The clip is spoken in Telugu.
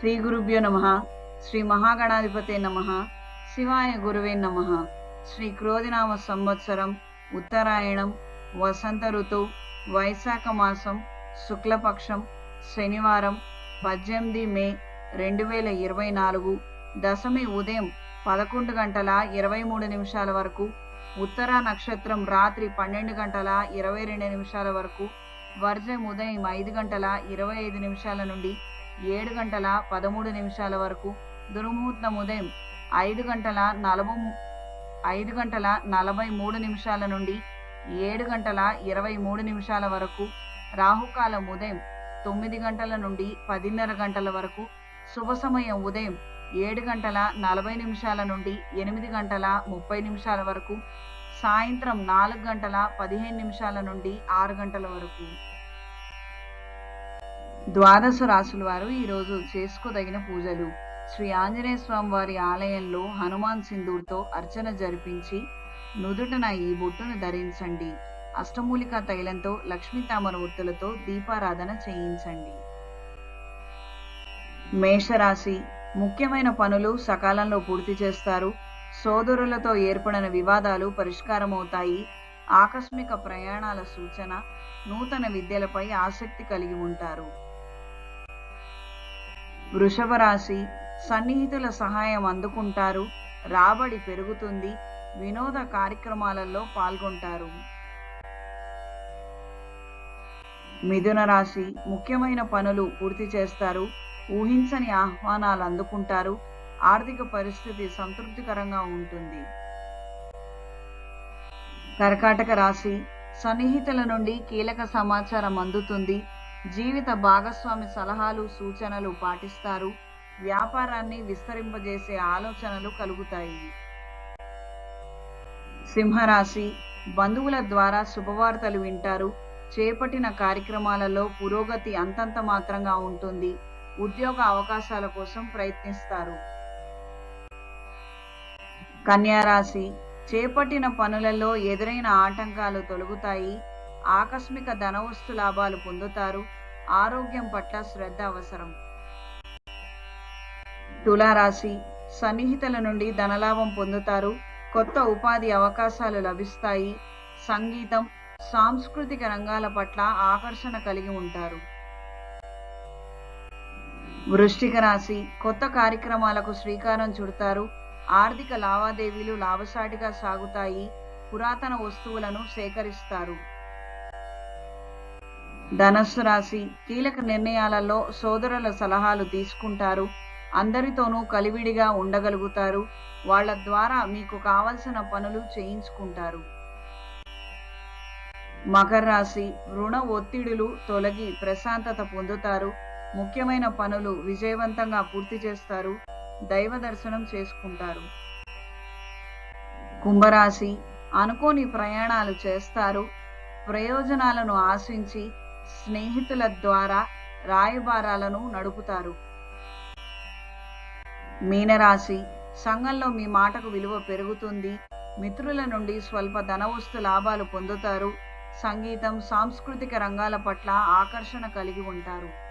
శ్రీ గురుభ్యో నమ శ్రీ మహాగణాధిపతే నమ శివాయ గురువే నమ. శ్రీ క్రోధినామ సంవత్సరం ఉత్తరాయణం వసంత ఋతువు వైశాఖ మాసం శుక్లపక్షం శనివారం పద్దెనిమిది మే రెండు వేల ఇరవై నాలుగు దశమి ఉదయం పదకొండు గంటల ఇరవై మూడు నిమిషాల వరకు ఉత్తర నక్షత్రం రాత్రి పన్నెండు గంటల ఇరవై రెండు నిమిషాల వరకు వర్జం ఉదయం ఐదు గంటల ఇరవై ఐదు నిమిషాల నుండి ఏడు గంటల పదమూడు నిమిషాల వరకు దుర్ముహూర్తం ఉదయం ఐదు గంటల నలభై ఐదు గంటల నలభై మూడు నిమిషాల నుండి ఏడు గంటల ఇరవై మూడు నిమిషాల వరకు రాహుకాలం ఉదయం తొమ్మిది గంటల నుండి పదిన్నర గంటల వరకు శుభ సమయం ఉదయం ఏడు గంటల నలభై నిమిషాల నుండి ఎనిమిది గంటల ముప్పై నిమిషాల వరకు సాయంత్రం నాలుగు గంటల పదిహేను నిమిషాల నుండి ఆరు గంటల వరకు. ద్వాదశ రాసుల వారు ఈరోజు చేసుకోదగిన పూజలు. శ్రీ ఆంజనేయ స్వామి వారి ఆలయంలో హనుమాన్ సింధూర్తో అర్చన జరిపించి నుదుటన ఈ బొట్టును ధరించండి. అష్టమూలిక తైలంతో లక్ష్మీ తామర ఒత్తులతో దీపారాధన చేయించండి. మేషరాశి ముఖ్యమైన పనులు సకాలంలో పూర్తి చేస్తారు. సోదరులతో ఏర్పడిన వివాదాలు పరిష్కారమవుతాయి. ఆకస్మిక ప్రయాణాల సూచన నూతన విద్యలపై ఆసక్తి కలిగి ఉంటారు. వృషభ రాశి సన్నిహితుల సహాయం అందుకుంటారు. రాబడి పెరుగుతుంది. వినోద కార్యక్రమాలలో పాల్గొంటారు. మిథున రాశి ముఖ్యమైన పనులు పూర్తి చేస్తారు. ఊహించని ఆహ్వానాలు అందుకుంటారు. ఆర్థిక పరిస్థితి సంతృప్తికరంగా ఉంటుంది. కర్కాటక రాశి సన్నిహితుల నుండి కీలక సమాచారం అందుతుంది. జీవిత భాగస్వామి సలహాలు సూచనలు పాటిస్తారు. వ్యాపారాన్ని విస్తరింపజేసే ఆలోచనలు కలుగుతాయి. సింహరాశి బంధువుల ద్వారా శుభవార్తలు వింటారు. చేపట్టిన కార్యక్రమాలలో పురోగతి అంతంత మాత్రంగా ఉంటుంది. ఉద్యోగ అవకాశాల కోసం ప్రయత్నిస్తారు. కన్యారాశి చేపట్టిన పనులలో ఎదురైన ఆటంకాలు తొలగుతాయి. ఆకస్మిక ధనవస్తు లాభాలు పొందుతారు. ఆరోగ్యం పట్ల శ్రద్ధ అవసరం. తులారాశి సన్నిహితుల నుండి ధనలాభం పొందుతారు. కొత్త ఉపాధి అవకాశాలు లభిస్తాయి. సంగీతం సాంస్కృతిక రంగాల పట్ల ఆకర్షణ కలిగి ఉంటారు. వృష్టిక రాశి కొత్త కార్యక్రమాలకు శ్రీకారం చుడతారు. ఆర్థిక లావాదేవీలు లాభసాటిగా సాగుతాయి. పురాతన వస్తువులను సేకరిస్తారు. ధనస్సు రాశి కీలక నిర్ణయాలలో సోదరుల సలహాలు తీసుకుంటారు. అందరితోనూ కలివిడిగా ఉండగలుగుతారు. వాళ్ళ ద్వారా మీకు కావలసిన పనులు చేయించుకుంటారు. మకర రాశి రుణ ఒత్తిడులు తొలగి ప్రశాంతత పొందుతారు. ముఖ్యమైన పనులు విజయవంతంగా పూర్తి చేస్తారు. దైవ దర్శనం చేసుకుంటారు. కుంభరాశి అనుకోని ప్రయాణాలు చేస్తారు. ప్రయోజనాలను ఆశించి స్నేహితుల ద్వారా రాయబారాలను నడుపుతారు. మీనరాశి సంఘంలో మీ మాటకు విలువ పెరుగుతుంది. మిత్రుల నుండి స్వల్ప ధనవస్తు లాభాలు పొందుతారు. సంగీతం సాంస్కృతిక రంగాల పట్ల ఆకర్షణ కలిగి ఉంటారు.